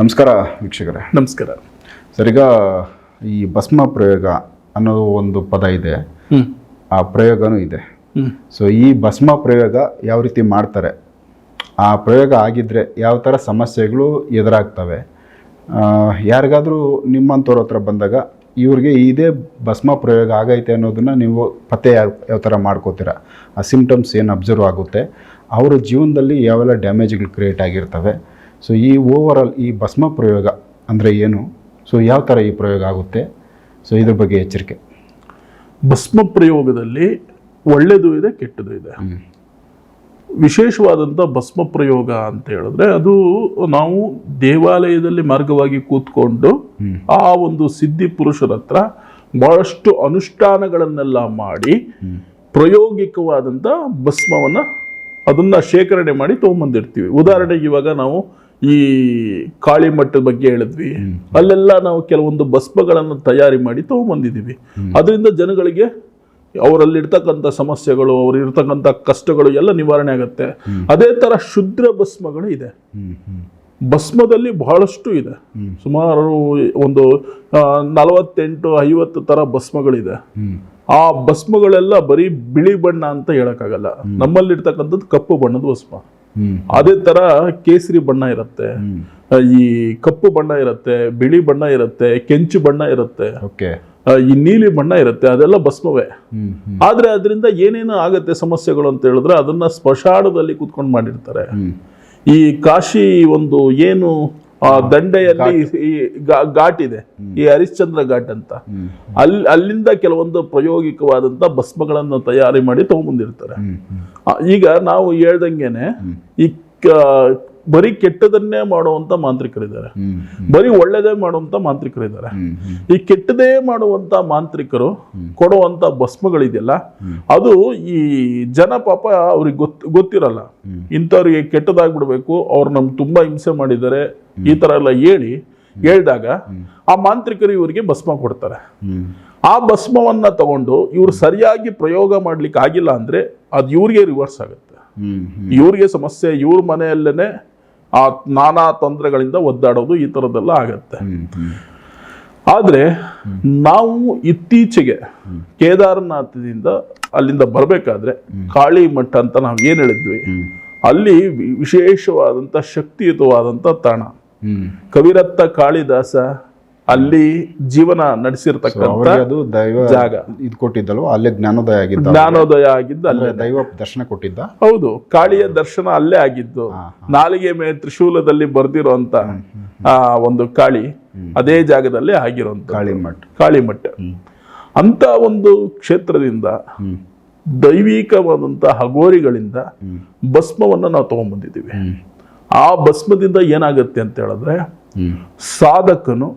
ನಮಸ್ಕಾರ ವೀಕ್ಷಕರೇ. ನಮಸ್ಕಾರ. ಸರ್ ಈಗ ಈ ಭಸ್ಮ ಪ್ರಯೋಗ ಅನ್ನೋ ಒಂದು ಪದ ಇದೆ. ಆ ಪ್ರಯೋಗನೂ ಇದೆ. ಸೊ ಈ ಭಸ್ಮ ಪ್ರಯೋಗ ಯಾವ ರೀತಿ ಮಾಡ್ತಾರೆ? ಆ ಪ್ರಯೋಗ ಆಗಿದ್ರೆ ಯಾವ ಥರ ಸಮಸ್ಯೆಗಳು ಎದುರಾಗ್ತವೆ? ಯಾರಿಗಾದರೂ ಯಾರಿಗಾದ್ರೂ ನಿಮ್ಮಂಥವ್ರ ಹತ್ರ ಬಂದಾಗ ಇವ್ರಿಗೆ ಇದೇ ಭಸ್ಮ ಪ್ರಯೋಗ ಆಗೈತೆ ಅನ್ನೋದನ್ನ ನೀವು ಪತ್ತೆ ಯಾವ ಯಾವ ಥರ ಮಾಡ್ಕೋತೀರ? ಆ ಸಿಮ್ಟಮ್ಸ್ ಏನು ಅಬ್ಸರ್ವ್ ಆಗುತ್ತೆ? ಅವರ ಜೀವನದಲ್ಲಿ ಯಾವೆಲ್ಲ ಡ್ಯಾಮೇಜ್ಗಳು ಕ್ರಿಯೇಟ್ ಆಗಿರ್ತವೆ? ಸೊ ಈ ಓವರಾಲ್ ಈ ಭಸ್ಮ ಪ್ರಯೋಗ ಅಂದರೆ ಏನು? ಸೊ ಯಾವ ಥರ ಈ ಪ್ರಯೋಗ ಆಗುತ್ತೆ? ಸೊ ಇದ್ರ ಬಗ್ಗೆ ಎಚ್ಚರಿಕೆ. ಭಸ್ಮ ಪ್ರಯೋಗದಲ್ಲಿ ಒಳ್ಳೆಯದು ಇದೆ ಕೆಟ್ಟದು ಇದೆ. ವಿಶೇಷವಾದಂಥ ಭಸ್ಮ ಪ್ರಯೋಗ ಅಂತ ಹೇಳಿದ್ರೆ ಅದು ನಾವು ದೇವಾಲಯದಲ್ಲಿ ಮಾರ್ಗವಾಗಿ ಕೂತ್ಕೊಂಡು ಆ ಒಂದು ಸಿದ್ಧಿ ಪುರುಷರ ಹತ್ರ ಬಹಳಷ್ಟು ಅನುಷ್ಠಾನಗಳನ್ನೆಲ್ಲ ಮಾಡಿ. ಪ್ರಾಯೋಗಿಕವಾದಂಥ ಭಸ್ಮವನ್ನು ಅದನ್ನು ಶೇಖರಣೆ ಮಾಡಿ ತೊಗೊಂಬಂದಿರ್ತೀವಿ. ಉದಾಹರಣೆಗೆ ಇವಾಗ ನಾವು ಈ ಕಾಳಿ ಮಟ್ಟದ ಬಗ್ಗೆ ಹೇಳಿದ್ವಿ. ಅಲ್ಲೆಲ್ಲ ನಾವು ಕೆಲವೊಂದು ಭಸ್ಮಗಳನ್ನು ತಯಾರಿ ಮಾಡಿ ತಗೊಂಬಂದಿದ್ದೀವಿ. ಅದರಿಂದ ಜನಗಳಿಗೆ ಅವರಲ್ಲಿರ್ತಕ್ಕಂಥ ಸಮಸ್ಯೆಗಳು ಅವ್ರು ಇರ್ತಕ್ಕಂಥ ಕಷ್ಟಗಳು ಎಲ್ಲ ನಿವಾರಣೆ ಆಗುತ್ತೆ. ಅದೇ ತರ ಶುದ್ರ ಭಸ್ಮಗಳು ಇದೆ. ಭಸ್ಮದಲ್ಲಿ ಬಹಳಷ್ಟು ಇದೆ. ಸುಮಾರು ಒಂದು ನಲವತ್ತೆಂಟು ಐವತ್ತು ತರ ಭಸ್ಮಗಳಿದೆ. ಆ ಭಸ್ಮಗಳೆಲ್ಲ ಬರೀ ಬಿಳಿ ಬಣ್ಣ ಅಂತ ಹೇಳೋಕ್ಕಾಗಲ್ಲ. ನಮ್ಮಲ್ಲಿರ್ತಕ್ಕಂಥದ್ದು ಕಪ್ಪು ಬಣ್ಣದ ಭಸ್ಮ. ಅದೇ ತರ ಕೇಸರಿ ಬಣ್ಣ ಇರುತ್ತೆ. ಈ ಕಪ್ಪು ಬಣ್ಣ ಇರುತ್ತೆ ಬಿಳಿ ಬಣ್ಣ ಇರುತ್ತೆ ಕೆಂಚು ಬಣ್ಣ ಇರುತ್ತೆ. ಓಕೆ. ಈ ನೀಲಿ ಬಣ್ಣ ಇರುತ್ತೆ ಅದೆಲ್ಲ ಭಸ್ಮವೇ. ಆದ್ರೆ ಅದರಿಂದ ಏನೇನು ಆಗತ್ತೆ ಸಮಸ್ಯೆಗಳು ಅಂತ ಹೇಳಿದ್ರೆ ಅದನ್ನ ಸ್ಮಶಾನದಲ್ಲಿ ಕೂತ್ಕೊಂಡು ಮಾಡಿರ್ತಾರೆ. ಈ ಕಾಶಿ ಒಂದು ಏನು ದಂಡೆಯಲ್ಲಿ ಈ ಘಾಟ್ ಇದೆ. ಈ ಹರಿಶ್ಚಂದ್ರ ಘಾಟ್ ಅಂತ. ಅಲ್ಲಿ ಅಲ್ಲಿಂದ ಕೆಲವೊಂದು ಪ್ರಾಯೋಗಿಕವಾದಂತ ಭಸ್ಮಗಳನ್ನು ತಯಾರಿ ಮಾಡಿ ತಗೊಂಬಂದಿರ್ತಾರೆ. ಆ, ಈಗ ನಾವು ಹೇಳ್ದಂಗೆನೆ ಈ ಬರೀ ಕೆಟ್ಟದನ್ನೇ ಮಾಡುವಂತ ಮಾಂತ್ರಿಕರಿದ್ದಾರೆ. ಬರೀ ಒಳ್ಳೇದೇ ಮಾಡುವಂತ ಮಾಂತ್ರಿಕರಿದ್ದಾರೆ. ಈ ಕೆಟ್ಟದೇ ಮಾಡುವಂತ ಮಾಂತ್ರಿಕರು ಕೊಡುವಂತ ಭಸ್ಮಗಳಿದೆಯಲ್ಲ ಅದು ಈ ಜನ ಪಾಪ ಅವ್ರಿಗೆ ಗೊತ್ ಗೊತ್ತಿರಲ್ಲ. ಇಂಥವ್ರಿಗೆ ಕೆಟ್ಟದಾಗ್ಬಿಡ್ಬೇಕು ಅವ್ರು ನಮ್ಗೆ ತುಂಬಾ ಹಿಂಸೆ ಮಾಡಿದ್ದಾರೆ ಈ ತರ ಎಲ್ಲ ಹೇಳಿ ಹೇಳ್ದಾಗ ಆ ಮಾಂತ್ರಿಕರು ಇವರಿಗೆ ಭಸ್ಮ ಕೊಡ್ತಾರೆ. ಆ ಭಸ್ಮವನ್ನ ತಗೊಂಡು ಇವ್ರು ಸರಿಯಾಗಿ ಪ್ರಯೋಗ ಮಾಡ್ಲಿಕ್ಕೆ ಆಗಿಲ್ಲ ಅಂದ್ರೆ ಅದು ಇವ್ರಿಗೆ ರಿವರ್ಸ್ ಆಗುತ್ತೆ. ಇವ್ರಿಗೆ ಸಮಸ್ಯೆ ಇವ್ರ ಮನೆಯಲ್ಲೇನೆ ಆ ನಾನಾ ತೊಂದರೆಗಳಿಂದ ಒದ್ದಾಡೋದು ಈ ಥರದ್ದೆಲ್ಲ ಆಗತ್ತೆ. ಆದ್ರೆ ನಾವು ಇತ್ತೀಚೆಗೆ ಕೇದಾರನಾಥದಿಂದ ಅಲ್ಲಿಂದ ಬರಬೇಕಾದ್ರೆ ಕಾಳಿ ಮಠ ಅಂತ ನಾವು ಏನು ಹೇಳಿದ್ವಿ? ಅಲ್ಲಿ ವಿಶೇಷವಾದಂಥ ವಿಶೇಷವಾದಂತ ಶಕ್ತಿಯುತವಾದಂತ ತಾಣ. ಕವಿರತ್ತ ಕಾಳಿದಾಸ ಅಲ್ಲಿ ಜೀವನ ನಡೆಸಿರ್ತಕ್ಕಂಥ ಅದು ದೈವ ಜಾಗ. ಇದು ಕೊಟ್ಟಿದ್ದಲ್ವ? ಅಲ್ಲೇ ಜ್ಞಾನೋದಯ ಆಗಿದ್ದ ಜ್ಞಾನೋದಯ ಆಗಿದ್ದು ಅಲ್ಲೇ. ದೈವ ದರ್ಶನ ಕೊಟ್ಟಿದ್ದ? ಹೌದು ಕಾಳಿಯ ದರ್ಶನ ಅಲ್ಲೇ ಆಗಿದ್ದು. ನಾಲಿಗೆ ಮೇಲೆ ತ್ರಿಶೂಲದಲ್ಲಿ ಆ ಒಂದು ಕಾಳಿ ಅದೇ ಜಾಗದಲ್ಲಿ ಆಗಿರುವಂತ ಕಾಳಿಮಠ ಕಾಳಿಮಠ ಅಂತ ಒಂದು ಕ್ಷೇತ್ರದಿಂದ ದೈವಿಕವಾದಂಥ ದೈವಿಕವಾದಂತ ಹಗೋರಿಗಳಿಂದ ಭಸ್ಮವನ್ನು ನಾವು ತಗೊಂಡ್ಬಂದಿದ್ದೀವಿ. ಆ ಭಸ್ಮದಿಂದ ಏನಾಗುತ್ತೆ ಅಂತ ಹೇಳಿದ್ರೆ ಸಾಧಕನು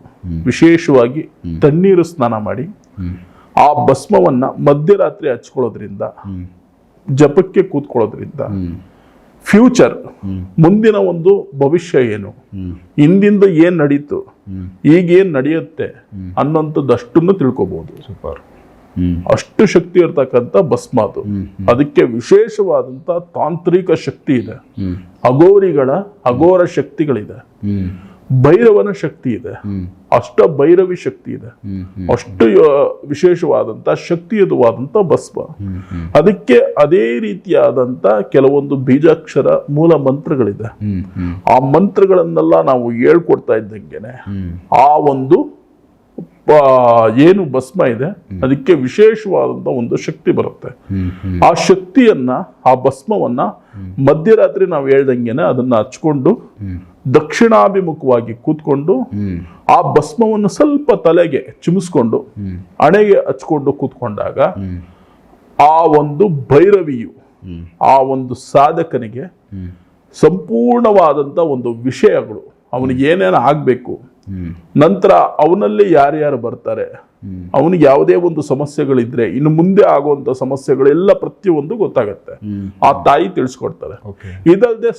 ವಿಶೇಷವಾಗಿ ತಣ್ಣೀರು ಸ್ನಾನ ಮಾಡಿ ಆ ಭಸ್ಮವನ್ನ ಮಧ್ಯರಾತ್ರಿ ಹಚ್ಕೊಳ್ಳೋದ್ರಿಂದ ಜಪಕ್ಕೆ ಕೂತ್ಕೊಳ್ಳೋದ್ರಿಂದ ಫ್ಯೂಚರ್ ಮುಂದಿನ ಒಂದು ಭವಿಷ್ಯ ಏನು? ಹಿಂದಿಂದ ಏನ್ ನಡೀತು? ಈಗೇನ್ ಈಗ ಏನ್ ನಡೆಯುತ್ತೆ? ಅನ್ನೋಂಥದ್ದಷ್ಟನ್ನು ತಿಳ್ಕೊಬಹುದು ಸೂಪರ್. ಅಷ್ಟು ಶಕ್ತಿ ಇರ್ತಕ್ಕಂಥ ಭಸ್ಮ ಅದು. ಅದಕ್ಕೆ ವಿಶೇಷವಾದಂತ ತಾಂತ್ರಿಕ ಶಕ್ತಿ ಇದೆ. ಅಗೋರಿಗಳ ಅಗೋರ ಶಕ್ತಿಗಳಿದೆ. ಭೈರವನ ಶಕ್ತಿ ಇದೆ. ಅಷ್ಟ ಭೈರವಿ ಶಕ್ತಿ ಇದೆ. ಅಷ್ಟು ವಿಶೇಷವಾದಂತ ಶಕ್ತಿಯುತವಾದಂತ ಭಸ್ಮ. ಅದಕ್ಕೆ ಅದೇ ರೀತಿಯಾದಂತ ಕೆಲವೊಂದು ಬೀಜಾಕ್ಷರ ಮೂಲ ಮಂತ್ರಗಳಿದೆ. ಆ ಮಂತ್ರಗಳನ್ನೆಲ್ಲ ನಾವು ಹೇಳ್ಕೊಡ್ತಾ ಇದ್ದಂಗೆನೆ ಆ ಒಂದು ಏನು ಭಸ್ಮ ಇದೆ ಅದಕ್ಕೆ ವಿಶೇಷವಾದಂತ ಒಂದು ಶಕ್ತಿ ಬರುತ್ತೆ. ಆ ಶಕ್ತಿಯನ್ನ ಆ ಭಸ್ಮವನ್ನ ಮಧ್ಯರಾತ್ರಿ ನಾವು ಹೇಳ್ದಂಗೆನೆ ಅದನ್ನ ಹಚ್ಕೊಂಡು ದಕ್ಷಿಣಾಭಿಮುಖವಾಗಿ ಕೂತ್ಕೊಂಡು ಆ ಭಸ್ಮವನ್ನು ಸ್ವಲ್ಪ ತಲೆಗೆ ಚಿಮಿಸ್ಕೊಂಡು ಹಣೆಗೆ ಹಚ್ಕೊಂಡು ಕೂತ್ಕೊಂಡಾಗ ಆ ಒಂದು ಭೈರವಿಯು ಆ ಒಂದು ಸಾಧಕನಿಗೆ ಸಂಪೂರ್ಣವಾದಂಥ ಸಂಪೂರ್ಣವಾದಂತ ಒಂದು ವಿಷಯಗಳು ಅವನಿಗೆ ಏನೇನು ಆಗ್ಬೇಕು ನಂತರ ಅವನಲ್ಲಿ ಯಾರ್ಯಾರು ಬರ್ತಾರೆ. ಅವನಿಗೆ ಯಾವುದೇ ಒಂದು ಸಮಸ್ಯೆಗಳಿದ್ರೆ ಇನ್ನು ಮುಂದೆ ಆಗುವಂತ ಸಮಸ್ಯೆಗಳೆಲ್ಲ ಪ್ರತಿಯೊಂದು ಗೊತ್ತಾಗತ್ತೆ. ಆ ತಾಯಿ ತಿಳಿಸ್ಕೊಡ್ತಾರೆ. ಇದಲ್ಲದೆ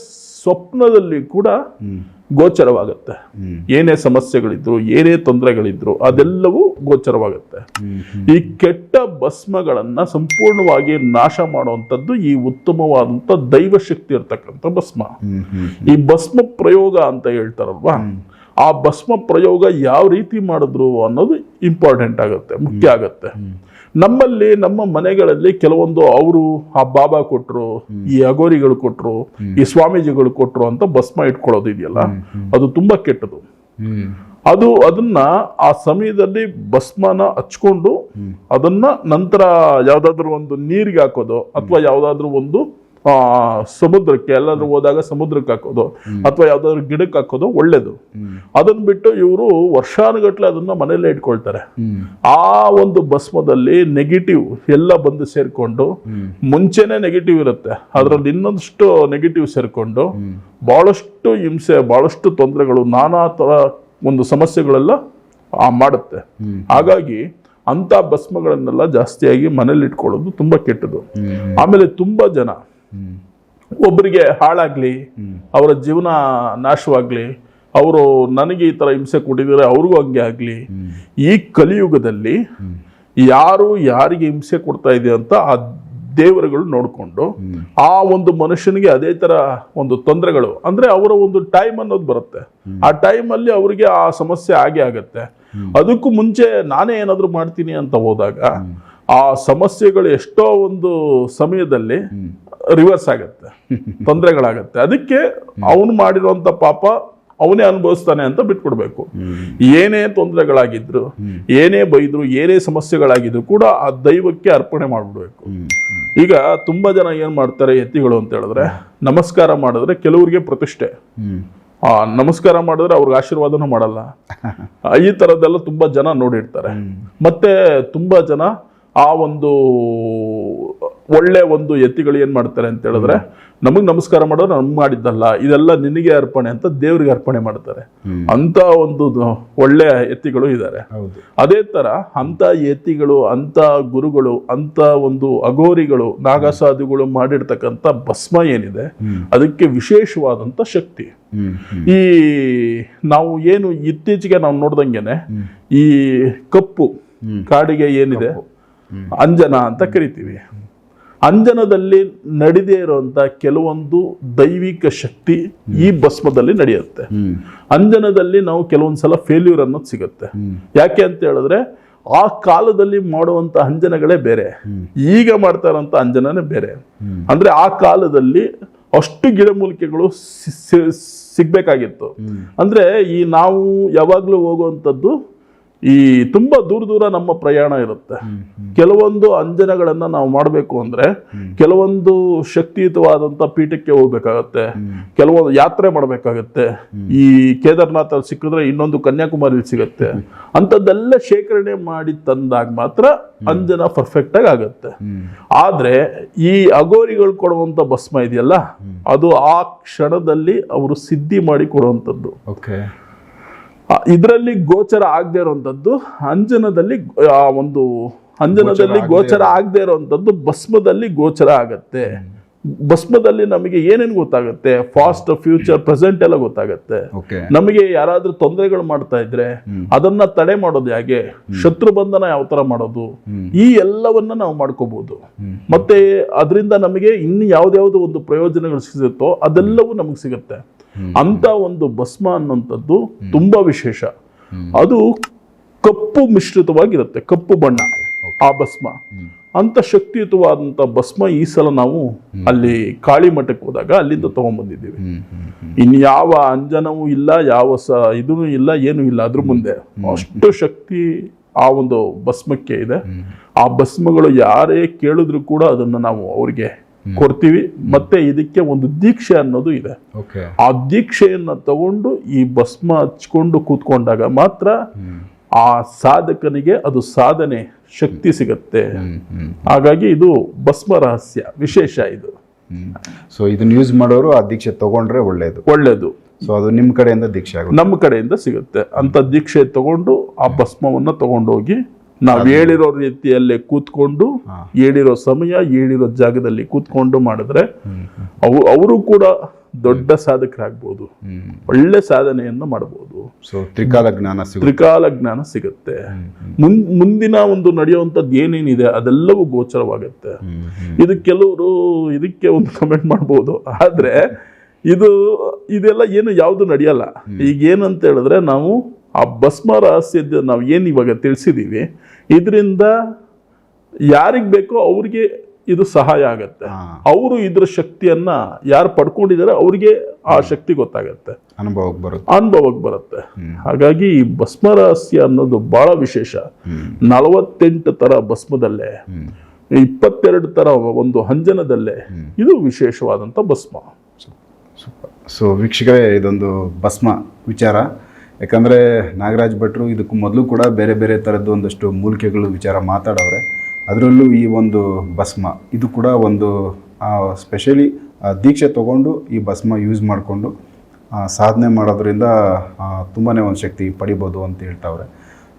ಸ್ವಪ್ನದಲ್ಲಿ ಕೂಡ ಗೋಚರವಾಗುತ್ತೆ. ಏನೇ ಸಮಸ್ಯೆಗಳಿದ್ರು ಏನೇ ತೊಂದರೆಗಳಿದ್ರು ಅದೆಲ್ಲವೂ ಗೋಚರವಾಗುತ್ತೆ. ಈ ಕೆಟ್ಟ ಭಸ್ಮಗಳನ್ನ ಸಂಪೂರ್ಣವಾಗಿ ನಾಶ ಮಾಡುವಂಥದ್ದು ಈ ಉತ್ತಮವಾದಂಥ ದೈವ ಶಕ್ತಿ ಇರ್ತಕ್ಕಂಥ ಭಸ್ಮ. ಈ ಭಸ್ಮ ಪ್ರಯೋಗ ಅಂತ ಹೇಳ್ತಾರಲ್ವಾ? ಆ ಭಸ್ಮ ಪ್ರಯೋಗ ಯಾವ ರೀತಿ ಮಾಡಿದ್ರು ಅನ್ನೋದು ಇಂಪಾರ್ಟೆಂಟ್ ಆಗುತ್ತೆ ಮುಖ್ಯ ಆಗುತ್ತೆ. ನಮ್ಮಲ್ಲಿ ನಮ್ಮ ಮನೆಗಳಲ್ಲಿ ಕೆಲವೊಂದು ಅವರು ಆ ಬಾಬಾ ಕೊಟ್ರು ಈ ಅಗೋರಿಗಳು ಕೊಟ್ರು ಈ ಸ್ವಾಮೀಜಿಗಳು ಕೊಟ್ರು ಅಂತ ಭಸ್ಮ ಇಟ್ಕೊಳ್ಳೋದು ಇದೆಯಲ್ಲ? ಅದು ತುಂಬಾ ಕೆಟ್ಟದು. ಅದು ಅದನ್ನ ಆ ಸಮಯದಲ್ಲಿ ಭಸ್ಮನ ಹಚ್ಕೊಂಡು ಅದನ್ನ ನಂತರ ಯಾವ್ದಾದ್ರು ಒಂದು ನೀರಿಗೆ ಹಾಕೋದು ಅಥವಾ ಯಾವ್ದಾದ್ರು ಒಂದು ಸಮುದ್ರಕ್ಕೆ ಎಲ್ಲಾದ್ರೂ ಹೋದಾಗ ಸಮುದ್ರಕ್ಕೆ ಹಾಕೋದು ಅಥವಾ ಯಾವ್ದಾದ್ರು ಗಿಡಕ್ಕೆ ಹಾಕೋದು ಒಳ್ಳೇದು. ಅದನ್ನ ಬಿಟ್ಟು ಇವರು ವರ್ಷಾನುಗಟ್ಲೆ ಅದನ್ನ ಮನೇಲೆ ಇಟ್ಕೊಳ್ತಾರೆ. ಆ ಒಂದು ಭಸ್ಮದಲ್ಲಿ ನೆಗೆಟಿವ್ ಎಲ್ಲ ಬಂದು ಸೇರ್ಕೊಂಡು ಮುಂಚೆನೆ ನೆಗೆಟಿವ್ ಇರುತ್ತೆ. ಅದರಲ್ಲಿ ಇನ್ನೊಂದಷ್ಟು ನೆಗೆಟಿವ್ ಸೇರ್ಕೊಂಡು ಬಹಳಷ್ಟು ಹಿಂಸೆ ಬಹಳಷ್ಟು ತೊಂದರೆಗಳು ನಾನಾ ತರ ಒಂದು ಸಮಸ್ಯೆಗಳೆಲ್ಲ ಆ ಮಾಡುತ್ತೆ. ಹಾಗಾಗಿ ಅಂತ ಭಸ್ಮಗಳನ್ನೆಲ್ಲ ಜಾಸ್ತಿಯಾಗಿ ಮನೇಲಿ ಇಟ್ಕೊಳ್ಳೋದು ತುಂಬಾ ಕೆಟ್ಟದು. ಆಮೇಲೆ ತುಂಬಾ ಜನ ಒಬ್ಬರಿಗೆ ಹಾಳಾಗ್ಲಿ, ಅವರ ಜೀವನ ನಾಶವಾಗ್ಲಿ, ಅವರು ನನಗೆ ಈ ತರ ಹಿಂಸೆ ಕೊಟ್ಟಿದ್ದಾರೆ, ಅವ್ರಿಗೂ ಹಂಗೆ ಆಗ್ಲಿ, ಈ ಕಲಿಯುಗದಲ್ಲಿ ಯಾರು ಯಾರಿಗೆ ಹಿಂಸೆ ಕೊಡ್ತಾ ಇದೆ ಅಂತ ಆ ದೇವರುಗಳು ನೋಡಿಕೊಂಡು, ಆ ಒಂದು ಮನುಷ್ಯನಿಗೆ ಅದೇ ತರ ಒಂದು ತೊಂದರೆಗಳು, ಅಂದ್ರೆ ಅವರ ಒಂದು ಟೈಮ್ ಅನ್ನೋದು ಬರುತ್ತೆ. ಆ ಟೈಮ್ ಅಲ್ಲಿ ಅವರಿಗೆ ಆ ಸಮಸ್ಯೆ ಆಗೇ ಆಗತ್ತೆ. ಅದಕ್ಕೂ ಮುಂಚೆ ನಾನೇ ಏನಾದರೂ ಮಾಡ್ತೀನಿ ಅಂತ ಹೋದಾಗ, ಆ ಸಮಸ್ಯೆಗಳು ಎಷ್ಟೋ ಒಂದು ಸಮಯದಲ್ಲಿ ರಿವರ್ಸ್ ಆಗುತ್ತೆ, ತೊಂದರೆಗಳಾಗತ್ತೆ. ಅದಕ್ಕೆ ಅವನು ಮಾಡಿರುವಂಥ ಪಾಪ ಅವನೇ ಅನುಭವಿಸ್ತಾನೆ ಅಂತ ಬಿಟ್ಕೊಡ್ಬೇಕು. ಏನೇ ತೊಂದರೆಗಳಾಗಿದ್ರು, ಏನೇ ಬೈದ್ರು, ಏನೇ ಸಮಸ್ಯೆಗಳಾಗಿದ್ರು ಕೂಡ ಆ ದೈವಕ್ಕೆ ಅರ್ಪಣೆ ಮಾಡಿಬಿಡ್ಬೇಕು. ಈಗ ತುಂಬಾ ಜನ ಏನು ಮಾಡ್ತಾರೆ ಎತ್ತಿಗಳು ಅಂತ ಹೇಳಿದ್ರೆ, ನಮಸ್ಕಾರ ಮಾಡಿದ್ರೆ ಕೆಲವರಿಗೆ ಪ್ರತಿಷ್ಠೆ. ಆ ನಮಸ್ಕಾರ ಮಾಡಿದ್ರೆ ಅವ್ರಿಗೆ ಆಶೀರ್ವಾದನೂ ಮಾಡಲ್ಲ. ಈ ಥರದ್ದೆಲ್ಲ ತುಂಬಾ ಜನ ನೋಡಿರ್ತಾರೆ. ಮತ್ತೆ ತುಂಬಾ ಜನ ಆ ಒಂದು ಒಳ್ಳೆ ಒಂದು ಎತ್ತಿಗಳು ಏನ್ ಮಾಡ್ತಾರೆ ಅಂತ ಹೇಳಿದ್ರೆ ನಮಗ್ ನಮಸ್ಕಾರ ಮಾಡೋರು ನಮ್ಗೆ ಮಾಡಿದ್ದಲ್ಲ ಇದೆಲ್ಲ ನಿನಗೆ ಅರ್ಪಣೆ ಅಂತ ದೇವ್ರಿಗೆ ಅರ್ಪಣೆ ಮಾಡ್ತಾರೆ. ಅಂತ ಒಂದು ಒಳ್ಳೆ ಎತ್ತಿಗಳು ಇದ್ದಾರೆ. ಅದೇ ತರ ಅಂತ ಯತಿಗಳು ಅಂತ ಗುರುಗಳು ಅಂತ ಒಂದು ಅಘೋರಿಗಳು ನಾಗಸಾಧುಗಳು ಮಾಡಿರ್ತಕ್ಕಂಥ ಭಸ್ಮ ಏನಿದೆ ಅದಕ್ಕೆ ವಿಶೇಷವಾದಂತ ಶಕ್ತಿ. ಈ ನಾವು ಏನು ಇತ್ತೀಚೆಗೆ ನಾವು ನೋಡ್ದಂಗೆನೆ ಈ ಕಪ್ಪು ಕಾಡಿಗೆ ಏನಿದೆ ಅಂಜನ ಅಂತ ಕರಿತೀವಿ. ಅಂಜನದಲ್ಲಿ ನಡೆದೇ ಇರುವಂತ ಕೆಲವೊಂದು ದೈವಿಕ ಶಕ್ತಿ ಈ ಭಸ್ಮದಲ್ಲಿ ನಡೆಯುತ್ತೆ. ಅಂಜನದಲ್ಲಿ ನಾವು ಕೆಲವೊಂದ್ಸಲ ಫೇಲ್ಯೂರ್ ಅನ್ನೋದು ಸಿಗುತ್ತೆ. ಯಾಕೆ ಅಂತ ಹೇಳಿದ್ರೆ ಆ ಕಾಲದಲ್ಲಿ ಮಾಡುವಂತ ಅಂಜನಗಳೇ ಬೇರೆ. ಈಗ ಮಾಡ್ತಾ ಇರೋಂಥ ಅಂಜನನೇ ಬೇರೆ. ಅಂದ್ರೆ ಆ ಕಾಲದಲ್ಲಿ ಅಷ್ಟು ಗಿಡಮೂಲಿಕೆಗಳು ಸಿಗ್ಬೇಕಾಗಿತ್ತು. ಅಂದ್ರೆ ಈ ನಾವು ಯಾವಾಗ್ಲೂ ಹೋಗುವಂಥದ್ದು ಈ ತುಂಬಾ ದೂರ ದೂರ ನಮ್ಮ ಪ್ರಯಾಣ ಇರುತ್ತೆ. ಕೆಲವೊಂದು ಅಂಜನಗಳನ್ನ ನಾವು ಮಾಡಬೇಕು ಅಂದ್ರೆ ಕೆಲವೊಂದು ಶಕ್ತಿಯುತವಾದಂಥ ಪೀಠಕ್ಕೆ ಹೋಗ್ಬೇಕಾಗತ್ತೆ. ಕೆಲವೊಂದು ಯಾತ್ರೆ ಮಾಡಬೇಕಾಗತ್ತೆ. ಈ ಕೇದಾರ್ನಾಥ್ ಅಲ್ಲಿ ಸಿಕ್ಕಿದ್ರೆ ಇನ್ನೊಂದು ಕನ್ಯಾಕುಮಾರಿ ಸಿಗತ್ತೆ. ಅಂಥದ್ದೆಲ್ಲ ಶೇಖರಣೆ ಮಾಡಿ ತಂದಾಗ ಮಾತ್ರ ಅಂಜನ ಪರ್ಫೆಕ್ಟ್ ಆಗುತ್ತೆ. ಆಗತ್ತೆ ಆದ್ರೆ ಈ ಅಗೋರಿಗಳು ಕೊಡುವಂತ ಭಸ್ಮ ಇದೆಯಲ್ಲ ಅದು ಆ ಕ್ಷಣದಲ್ಲಿ ಅವರು ಸಿದ್ಧಿ ಮಾಡಿ ಕೊಡುವಂಥದ್ದು. ಓಕೆ ಇದರಲ್ಲಿ ಗೋಚರ ಆಗದೆ ಇರುವಂತದ್ದು ಅಂಜನದಲ್ಲಿ ಆ ಒಂದು ಅಂಜನದಲ್ಲಿ ಗೋಚರ ಆಗದೆ ಇರುವಂತದ್ದು ಭಸ್ಮದಲ್ಲಿ ಗೋಚರ ಆಗತ್ತೆ. ಭಸ್ಮದಲ್ಲಿ ನಮಗೆ ಏನೇನು ಗೊತ್ತಾಗುತ್ತೆ? ಫಾಸ್ಟ್ ಫ್ಯೂಚರ್ ಪ್ರೆಸೆಂಟ್ ಎಲ್ಲ ಗೊತ್ತಾಗುತ್ತೆ. ನಮಗೆ ಯಾರಾದ್ರೂ ತೊಂದರೆಗಳು ಮಾಡ್ತಾ ಇದ್ರೆ ಅದನ್ನ ತಡೆ ಮಾಡೋದು ಹೇಗೆ ಶತ್ರು ಬಂಧನ ಯಾವ ತರ ಮಾಡೋದು? ಈ ಎಲ್ಲವನ್ನ ನಾವು ಮಾಡ್ಕೋಬಹುದು ಮತ್ತೆ ಅದರಿಂದ ನಮಗೆ ಇನ್ನು ಯಾವ್ದಾವ್ದು ಒಂದು ಪ್ರಯೋಜನಗಳು ಸಿಗುತ್ತೋ ಅದೆಲ್ಲವೂ ನಮಗೆ ಸಿಗುತ್ತೆ. ಅಂತ ಒಂದು ಭಸ್ಮ ಅನ್ನೋಂಥದ್ದು ತುಂಬಾ ವಿಶೇಷ. ಅದು ಕಪ್ಪು ಮಿಶ್ರಿತವಾಗಿರುತ್ತೆ ಕಪ್ಪು ಬಣ್ಣ ಆ ಭಸ್ಮ. ಅಂತ ಶಕ್ತಿಯುತವಾದಂಥ ಭಸ್ಮ ಈ ಸಲ ನಾವು ಅಲ್ಲಿ ಕಾಳಿ ಮಠಕ್ಕೆ ಹೋದಾಗ ಅಲ್ಲಿಂದ ತಗೊಂಡ್ಬಂದಿದ್ದೀವಿ ಇನ್ಯಾವ ಅಂಜನವೂ ಇಲ್ಲ ಯಾವ ಸ ಇದೂ ಇಲ್ಲ ಏನೂ ಇಲ್ಲ. ಅದ್ರ ಮುಂದೆ ಅಷ್ಟು ಶಕ್ತಿ ಆ ಒಂದು ಭಸ್ಮಕ್ಕೆ ಇದೆ. ಆ ಭಸ್ಮಗಳು ಯಾರೇ ಕೇಳಿದ್ರು ಕೂಡ ಅದನ್ನ ನಾವು ಅವ್ರಿಗೆ ಕೊಡ್ತೀವಿ. ಮತ್ತೆ ಇದಕ್ಕೆ ಒಂದು ದೀಕ್ಷೆ ಅನ್ನೋದು ಇದೆ. ಆ ದೀಕ್ಷೆಯನ್ನ ತಗೊಂಡು ಈ ಭಸ್ಮ ಹಚ್ಕೊಂಡು ಕೂತ್ಕೊಂಡಾಗ ಮಾತ್ರ ಆ ಸಾಧಕನಿಗೆ ಅದು ಸಾಧನೆ ಶಕ್ತಿ ಸಿಗತ್ತೆ. ಹಾಗಾಗಿ ಇದು ಭಸ್ಮ ರಹಸ್ಯ ವಿಶೇಷ ಇದು. ಸೊ ಇದನ್ನ ಯೂಸ್ ಮಾಡೋರು ಆ ದೀಕ್ಷೆ ತಗೊಂಡ್ರೆ ಒಳ್ಳೇದು. ಒಳ್ಳೇದು. ಸೊ ಅದು ನಿಮ್ಮ ಕಡೆಯಿಂದ ದೀಕ್ಷೆ ಆಗುತ್ತೆ. ನಮ್ಮ ಕಡೆಯಿಂದ ಸಿಗುತ್ತೆ. ಅಂತ ದೀಕ್ಷೆ ತಗೊಂಡು ಆ ಭಸ್ಮವನ್ನು ತಗೊಂಡೋಗಿ ನಾವು ಹೇಳಿರೋ ರೀತಿಯಲ್ಲೇ ಕೂತ್ಕೊಂಡು ಹೇಳಿರೋ ಸಮಯ ಹೇಳಿರೋ ಜಾಗದಲ್ಲಿ ಕೂತ್ಕೊಂಡು ಮಾಡಿದ್ರೆ ಅವು ಅವರು ಕೂಡ ದೊಡ್ಡ ಸಾಧಕರಾಗ್ಬೋದು. ಒಳ್ಳೆ ಸಾಧನೆಯನ್ನು ಮಾಡಬಹುದು ಸೊ ತ್ರಿಕಾಲ ಜ್ಞಾನ ಸಿಗುತ್ತೆ. ತ್ರಿಕಾಲ ಜ್ಞಾನ ಸಿಗುತ್ತೆ. ಮುನ್ ಮುಂದಿನ ಒಂದು ನಡೆಯುವಂಥದ್ದು ಏನೇನಿದೆ ಅದೆಲ್ಲವೂ ಗೋಚರವಾಗುತ್ತೆ. ಇದು ಕೆಲವರು ಇದಕ್ಕೆ ಒಂದು ಕಮೆಂಟ್ ಮಾಡ್ಬೋದು. ಆದರೆ ಇದು ಇದೆಲ್ಲ ಏನು ಯಾವುದು ನಡೆಯಲ್ಲ. ಈಗ ಏನಂತ ಹೇಳಿದ್ರೆ ನಾವು ಆ ಭಸ್ಮ ರಹಸ್ಯದ ನಾವು ಏನು ಇವಾಗ ತಿಳಿಸಿದ್ದೀವಿ ಇದರಿಂದ ಯಾರಿಗೆ ಬೇಕೋ ಅವ್ರಿಗೆ ಇದು ಸಹಾಯ ಆಗತ್ತೆ. ಅವರು ಇದ್ರ ಶಕ್ತಿಯನ್ನ ಯಾರು ಪಡ್ಕೊಂಡಿದ್ದಾರೆ ಅವ್ರಿಗೆ ಆ ಶಕ್ತಿ ಗೊತ್ತಾಗತ್ತೆ. ಅನುಭವಕ್ಕೆ ಬರುತ್ತೆ. ಅನುಭವಕ್ಕೆ ಬರುತ್ತೆ. ಹಾಗಾಗಿ ಈ ಭಸ್ಮ ರಹಸ್ಯ ಅನ್ನೋದು ಬಹಳ ವಿಶೇಷ. ನಲವತ್ತೆಂಟು ತರ ಭಸ್ಮದಲ್ಲೇ ಇಪ್ಪತ್ತೆರಡು ತರ ಒಂದು ಹಂಜನದಲ್ಲೇ ಇದು ವಿಶೇಷವಾದಂತ ಭಸ್ಮ. ಸೊ ವೀಕ್ಷಕರೇ ಇದೊಂದು ಭಸ್ಮ ವಿಚಾರ. ಯಾಕಂದರೆ ನಾಗರಾಜ್ ಭಟ್ರು ಇದಕ್ಕೂ ಮೊದಲು ಕೂಡ ಬೇರೆ ಬೇರೆ ಥರದ್ದು ಒಂದಷ್ಟು ಮೂಲಿಕೆಗಳು ವಿಚಾರ ಮಾತಾಡವ್ರೆ. ಅದರಲ್ಲೂ ಈ ಒಂದು ಭಸ್ಮ. ಇದು ಕೂಡ ಒಂದು ಸ್ಪೆಷಲಿ ದೀಕ್ಷೆ ತಗೊಂಡು ಈ ಭಸ್ಮ ಯೂಸ್ ಮಾಡಿಕೊಂಡು ಸಾಧನೆ ಮಾಡೋದ್ರಿಂದ ತುಂಬಾ ಒಂದು ಶಕ್ತಿ ಪಡಿಬೋದು ಅಂತ ಹೇಳ್ತಾವ್ರೆ.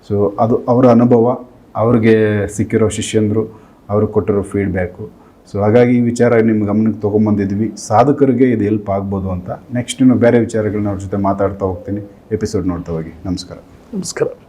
ಸೊ ಅದು ಅವರ ಅನುಭವ, ಅವ್ರಿಗೆ ಸಿಕ್ಕಿರೋ ಶಿಷ್ಯಂದರು ಅವ್ರಿಗೆ ಕೊಟ್ಟಿರೋ ಫೀಡ್ಬ್ಯಾಕು ಸೊ ಹಾಗಾಗಿ ಈ ವಿಚಾರ ನಿಮ್ಮ ಗಮನಕ್ಕೆ ತೊಗೊಂಬಂದಿದ್ವಿ. ಸಾಧಕರಿಗೆ ಇದು ಹೆಲ್ಪ್ ಆಗ್ಬೋದು ಅಂತ. ನೆಕ್ಸ್ಟ್ ಇನ್ನು ಬೇರೆ ವಿಚಾರಗಳನ್ನ ಅವ್ರ ಜೊತೆ ಮಾತಾಡ್ತಾ ಹೋಗ್ತೀನಿ. ಎಪಿಸೋಡ್ ನೋಡ್ತಾ ಹೋಗಿ. ನಮಸ್ಕಾರ. ನಮಸ್ಕಾರ.